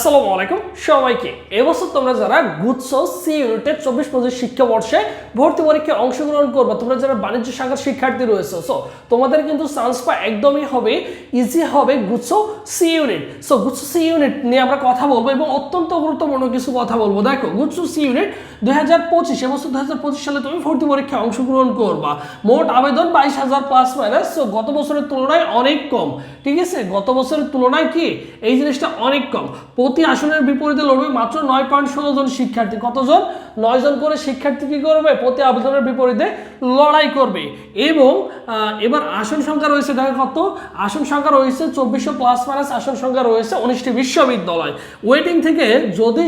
আসসালামু আলাইকুম সবাইকে। এবছর তোমরা যারা গুচ্ছ সি ইউনিটের চব্বিশ পঁচিশ শিক্ষাবর্ষে ভর্তি পরীক্ষায় অংশগ্রহণ করবে, তোমরা যারা বাণিজ্য শাখার শিক্ষার্থী রয়েছে সো তোমাদের কিন্তু চান্স পা একদমই হবে ইজি হবে গুচ্ছ সি ইউনিট। সো গুচ্ছ সি ইউনিট নিয়ে আমরা কথা বলব এবং অত্যন্ত গুরুত্বপূর্ণ কিছু কথা বলব। দেখো গুচ্ছ সি ইউনিট দুই হাজার পঁচিশ এবছর দুই হাজার পঁচিশ সালে তুমি ভর্তি পরীক্ষায় অংশগ্রহণ করবা। মোট আবেদন বাইশ হাজার প্লাস মাইনাস সো গত বছরের তুলনায় অনেক কম। ঠিক আছে? গত বছরের তুলনায় কি? এই জিনিসটা অনেক কম। প্রতি আসনের বিপরীতে লড়বে মাত্র নয় পয়েন্ট ষোলো জন শিক্ষার্থী। কতজন? নয় জন করে শিক্ষার্থী কি করবে? প্রতি আবেদনের বিপরীতে লড়াই করবে। এবং এবার আসন সংখ্যা রয়েছে, দেখো কত? আসন সংখ্যা রয়েছে চব্বিশশো প্লাস মাইনাস আসন সংখ্যা রয়েছে উনিশটি বিশ্ববিদ্যালয়। ওয়েটিং থেকে যদি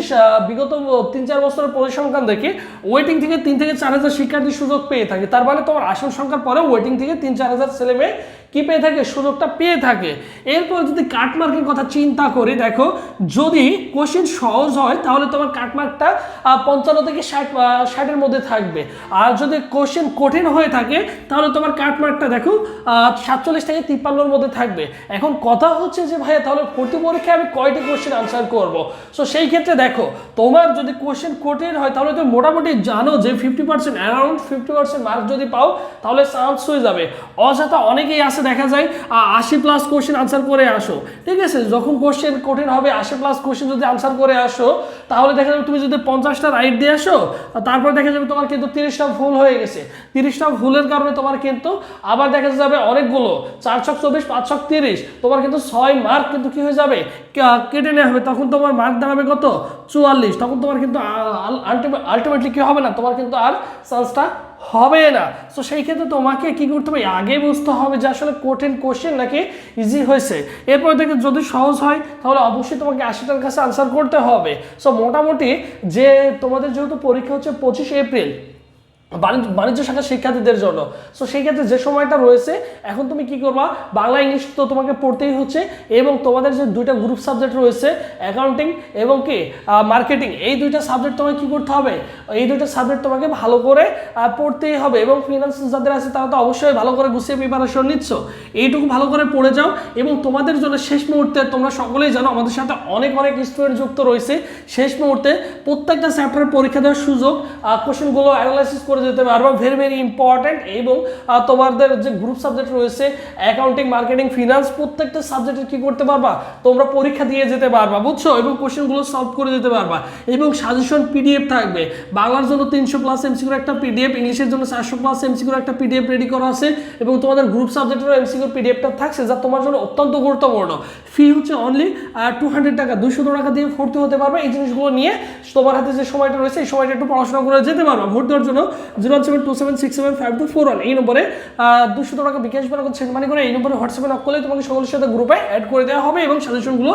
বিগত তিন চার বছরের পরিসংখ্যান দেখে ওয়েটিং থেকে তিন থেকে চার হাজার শিক্ষার্থী সুযোগ পেয়ে থাকে। তার মানে তোমার আসন সংখ্যার পরে ওয়েটিং থেকে তিন চার হাজার ছেলে মেয়ে কি পেয়ে থাকে? সুযোগটা পেয়ে থাকে। এরপর যদি কাটমার্কের কথা চিন্তা করি, দেখো, যদি কোশ্চেন সহজ হয়, তাহলে তোমার কাটমার্কটা পঞ্চান্ন থেকে ষাট ষাটের মধ্যে থাকবে। আর যদি কোশ্চেন কঠিন হয়ে থাকে, তাহলে তোমার কাটমার্কটা দেখো সাতচল্লিশ থেকে তিপ্পান্নর মধ্যে থাকবে। এখন কথা হচ্ছে যে, ভাইয়া, তাহলে ভর্তি পরীক্ষায় আমি কয়টি কোশ্চেন আনসার করব? সো সেই ক্ষেত্রে দেখো, তোমার যদি কোশ্চেন কঠিন হয়, তাহলে তুমি মোটামুটি জানো যে fifty percent around fifty percent mark যদি পাও, তাহলে চান্স হয়ে যাবে। অযথা অনেকেই আছে, দেখা যায় আশি প্লাস কোশ্চেন আনসার করে আসো। ঠিক আছে? যখন কোশ্চেন কঠিন হবে, আশি প্লাস কোশ্চেন যদি আনসার করে আসো, তাহলে দেখা যাবে তুমি যদি পঞ্চাশটা রাইট দিয়ে আসো, তারপরে দেখা যাবে তোমার কিন্তু তিরিশটা ভুল হয়ে গেছে। তিরিশটা ভুলের কারণে তোমার কিন্তু আবার দেখা যাবে অনেকগুলো চার ছক চব্বিশ পাঁচ ছক তিরিশ, তোমার কিন্তু ছয় মার্ক কিন্তু কি হয়ে যাবে? কেটে নেওয়া হবে। তখন তোমার মার্ক দাঁড়াবে কত? চুয়াল্লিশ। তখন তোমার কিন্তু আলটিমেটলি কি হবে না? তোমার কিন্তু আর চান্সটা হবে না। তো সেই ক্ষেত্রে তোমাকে কি করতে হবে? আগে বুঝতে হবে যে আসলে কঠিন কোশ্চেন নাকি ইজি হয়েছে। এরপর দেখে, যদি সহজ হয়, তাহলে অবশ্যই তোমাকে আশিটার কাছে আনসার করতে হবে। সো মোটামুটি যে তোমাদের যেহেতু পরীক্ষা হচ্ছে পঁচিশে এপ্রিল বাণিজ্য বাণিজ্য শাখার শিক্ষার্থীদের জন্য। সো সেই ক্ষেত্রে যে সময়টা রয়েছে, এখন তুমি কি করবা? বাংলা, ইংলিশ তো তোমাকে পড়তেই হচ্ছে এবং তোমাদের যে দুইটা গ্রুপ সাবজেক্ট রয়েছে অ্যাকাউন্টিং এবং কি মার্কেটিং এই দুইটা সাবজেক্ট তোমাকে কি করতে হবে? এই দুইটা সাবজেক্ট তোমাকে ভালো করে পড়তেই হবে এবং ফিনান্স যাদের আছে তারা তো অবশ্যই ভালো করে গুছিয়ে প্রিপারেশন নিচ্ছ। এইটুকু ভালো করে পড়ে যাও এবং তোমাদের জন্য শেষ মুহূর্তে তোমরা সকলেই জানো আমাদের সাথে অনেক অনেক স্টুডেন্ট যুক্ত রয়েছে। শেষ মুহূর্তে প্রত্যেকটা চ্যাপ্টারের পরীক্ষা দেওয়ার সুযোগ কোশ্চেনগুলো অ্যানালাইসিস করে যেতে পারবা ভেরি ভেরি ইম্পর্ট্যান্ট এবং তোমাদের যে গ্রুপ সাবজেক্ট রয়েছে অ্যাকাউন্টিং মার্কেটিং ফিনান্স প্রত্যেকটা সাবজেক্টের কি করতে পারবা? তোমরা পরীক্ষা দিয়ে যেতে পারবা, বুঝছ? এবং কোশ্চেনগুলো সলভ করে যেতে পারবা। এবং সাজেশন পিডিএফ থাকবে। বাংলার জন্য তিনশো প্লাস এমসিকিউর একটা পিডিএফ ইংলিশের জন্য চারশো প্লাস এমসিকিউর একটা পিডিএফ রেডি করা আছে এবং তোমাদের গ্রুপ সাবজেক্টেরও এমসিকিউর পিডিএফটা থাকছে যা তোমার জন্য অত্যন্ত গুরুত্বপূর্ণ। ফি হচ্ছে অনলি টু হান্ড্রেড টাকা দুশো টাকা দিয়ে ভর্তি হতে পারবে এই জিনিসগুলো নিয়ে। তোমার হাতে যে সময়টা রয়েছে, এই সময়টা একটু পড়াশোনা করে যেতে পারবা ভর্তি হওয়ার জন্য। Zero seven two seven six seven five two four one. এই নম্বরে দুশো টাকা বিকাশ বানা সেন্ড মানি করে এই নম্বরে হোয়াটসঅ্যাপে নক করলে তোমাকে সকলের সাথে গ্রুপে অ্যাড করে দেওয়া হবে এবং সাজেশনগুলো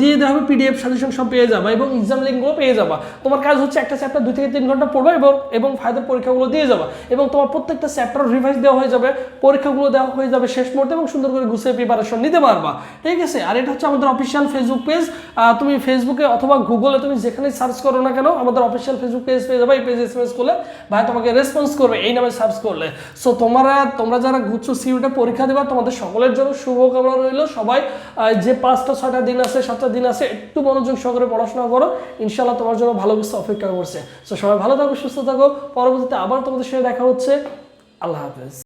দিয়ে দেওয়া হবে পিডিএফ সাজেশন সব পেয়ে যাবা এবং এক্সাম লিঙ্কগুলো পেয়ে যাবা। তোমার কাজ হচ্ছে একটা চ্যাপ্টার দুই থেকে তিন ঘণ্টা পড়বে এবং এবং ফায়দার পরীক্ষাগুলো দিয়ে যাবা এবং তোমার প্রত্যেকটা চ্যাপ্টার রিভাইজ দেওয়া হয়ে যাবে, পরীক্ষাগুলো দেওয়া হয়ে যাবে শেষ মুহূর্তে এবং সুন্দর করে গুছিয়ে প্রিপারেশন নিতে পারবা। ঠিক আছে? আর এটা হচ্ছে আমাদের অফিসিয়াল ফেসবুক পেজ তুমি ফেসবুকে অথবা গুগলে তুমি যেখানে সার্চ করো না কেন, আমাদের অফিসিয়াল ফেসবুক পেজ পেয়ে যাবে, এই পেজে এসএমএস করলে ভাই তোমাকে রেসপন্স করবে, এই নামে সার্চ করলে। সো তোমরা তোমরা যারা গুচ্ছ সিউটা পরীক্ষা দেবা, তোমাদের সকলের জন্য শুভকামনা রইল। সবাই যে পাঁচটা, ছয়টা দিন আছে, সাতটা দিন আছে, একটু মনোযোগ সহকারে পড়াশোনা করো। ইনশাল্লাহ তোমার জন্য ভালো কিছু অপেক্ষা করছে। সো সবাই ভালো থাকো, সুস্থ থাকো। পরবর্তীতে আবার তোমাদের সাথে দেখা হচ্ছে। আল্লাহ হাফেজ।